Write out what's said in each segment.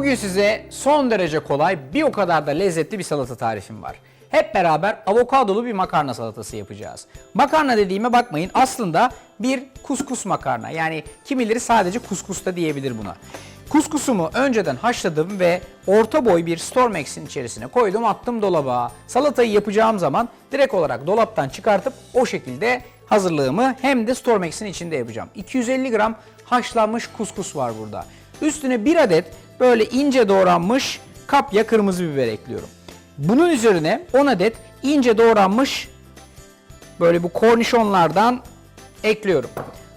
size son derece kolay bir o kadar da lezzetli bir salata tarifim var. Hep beraber avokadolu bir makarna salatası yapacağız. Makarna dediğime bakmayın aslında bir kuskus makarna. Yani kimileri sadece kuskus da diyebilir buna. Kuskusumu önceden haşladım ve orta boy bir Stormex'in içerisine koydum attım dolaba. Salatayı yapacağım zaman direkt olarak dolaptan çıkartıp o şekilde hazırlığımı hem de Stormex'in içinde yapacağım. 250 gram haşlanmış kuskus var burada. Üstüne bir adet böyle ince doğranmış kapya kırmızı biber ekliyorum. Bunun üzerine 10 adet ince doğranmış böyle bu kornişonlardan ekliyorum.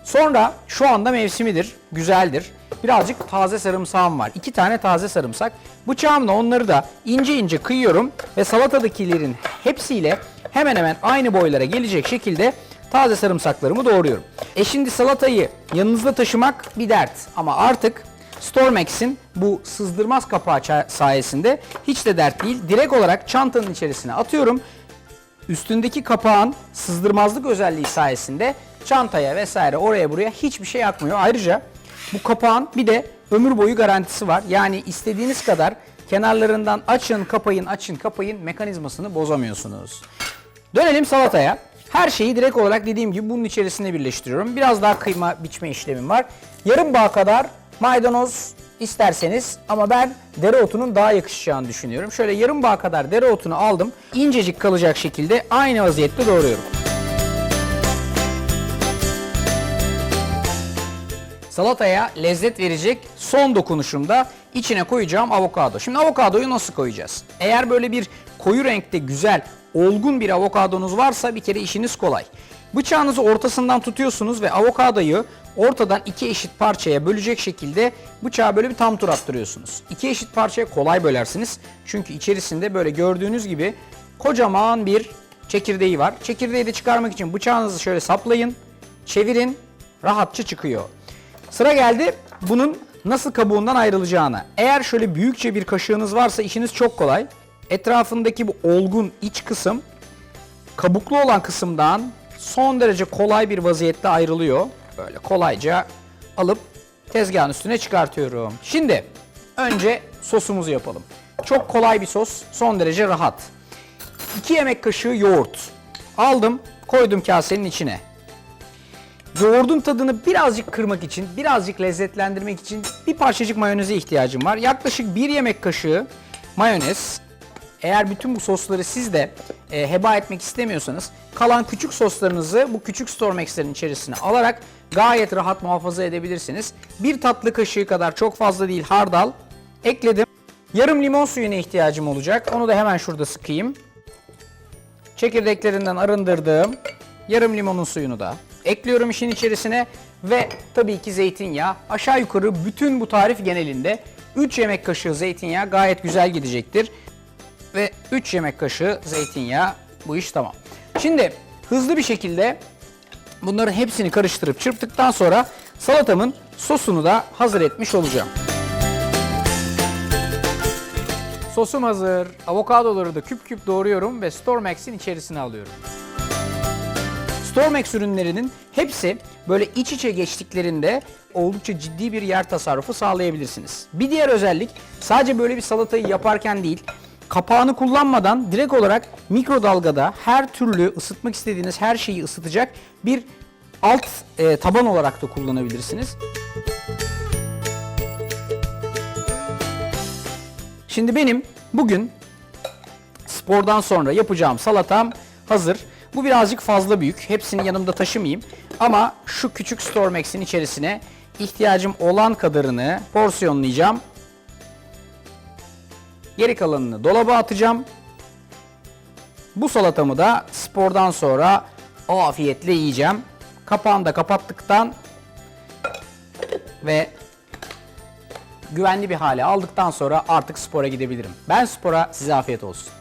Sonra şu anda mevsimidir, güzeldir. Birazcık taze sarımsağım var. İki tane taze sarımsak. Bıçağımla onları da ince ince kıyıyorum ve salatadakilerin hepsiyle hemen hemen aynı boylara gelecek şekilde taze sarımsaklarımı doğruyorum. E şimdi salatayı yanınızda taşımak bir dert ama artık Stormex'in bu sızdırmaz kapağı sayesinde hiç de dert değil. Direkt olarak çantanın içerisine atıyorum. Üstündeki kapağın sızdırmazlık özelliği sayesinde çantaya vesaire oraya buraya hiçbir şey akmıyor. Ayrıca bu kapağın bir de ömür boyu garantisi var. Yani istediğiniz kadar kenarlarından açın, kapayın, açın, kapayın mekanizmasını bozamıyorsunuz. Dönelim salataya. Her şeyi direkt olarak dediğim gibi bunun içerisine birleştiriyorum. Biraz daha kıyma biçme işlemim var. Yarım bağ kadar maydanoz isterseniz ama ben dereotunun daha yakışacağını düşünüyorum. Şöyle yarım bağ kadar dereotunu aldım. İncecik kalacak şekilde aynı vaziyette doğruyorum. Salataya lezzet verecek son dokunuşumda içine koyacağım avokado. Şimdi avokadoyu nasıl koyacağız? Eğer böyle bir koyu renkte güzel, olgun bir avokadonuz varsa bir kere işiniz kolay. Bıçağınızı ortasından tutuyorsunuz ve avokadoyu ortadan iki eşit parçaya bölecek şekilde bıçağı böyle bir tam tur attırıyorsunuz. İki eşit parçaya kolay bölersiniz. Çünkü içerisinde böyle gördüğünüz gibi kocaman bir çekirdeği var. Çekirdeği de çıkarmak için bıçağınızı şöyle saplayın, çevirin, rahatça çıkıyor. Sıra geldi bunun nasıl kabuğundan ayrılacağına. Eğer şöyle büyükçe bir kaşığınız varsa işiniz çok kolay. Etrafındaki bu olgun iç kısım kabuklu olan kısımdan son derece kolay bir vaziyette ayrılıyor. Böyle kolayca alıp tezgahın üstüne çıkartıyorum. Şimdi önce sosumuzu yapalım. Çok kolay bir sos, son derece rahat. 2 yemek kaşığı yoğurt aldım, koydum kasenin içine. Yoğurdun tadını birazcık kırmak için, birazcık lezzetlendirmek için bir parçacık mayoneze ihtiyacım var. Yaklaşık bir yemek kaşığı mayonez. Eğer bütün bu sosları siz de e, heba etmek istemiyorsanız kalan küçük soslarınızı bu küçük Stormex'lerin içerisine alarak gayet rahat muhafaza edebilirsiniz. Bir tatlı kaşığı kadar çok fazla değil hardal ekledim. Yarım limon suyuna ihtiyacım olacak. Onu da hemen şurada sıkayım. Çekirdeklerinden arındırdığım yarım limonun suyunu da ekliyorum işin içerisine ve tabii ki zeytinyağı. Aşağı yukarı bütün bu tarif genelinde 3 yemek kaşığı zeytinyağı gayet güzel gidecektir. Ve 3 yemek kaşığı zeytinyağı bu iş tamam. Şimdi hızlı bir şekilde bunların hepsini karıştırıp çırptıktan sonra salatamın sosunu da hazır etmiş olacağım. Sosum hazır. Avokadoları da küp küp doğruyorum ve Stormex'in içerisine alıyorum. Stormex ürünlerinin hepsi böyle iç içe geçtiklerinde oldukça ciddi bir yer tasarrufu sağlayabilirsiniz. Bir diğer özellik sadece böyle bir salatayı yaparken değil, kapağını kullanmadan direkt olarak mikrodalgada her türlü ısıtmak istediğiniz her şeyi ısıtacak bir alt e, taban olarak da kullanabilirsiniz. Şimdi benim bugün spordan sonra yapacağım salatam hazır. Bu birazcık fazla büyük. Hepsini yanımda taşımayayım. Ama şu küçük Stormex'in içerisine ihtiyacım olan kadarını porsiyonlayacağım. Geri kalanını dolaba atacağım. Bu salatamı da spordan sonra afiyetle yiyeceğim. Kapağını da kapattıktan ve güvenli bir hale aldıktan sonra artık spora gidebilirim. Ben spora size afiyet olsun.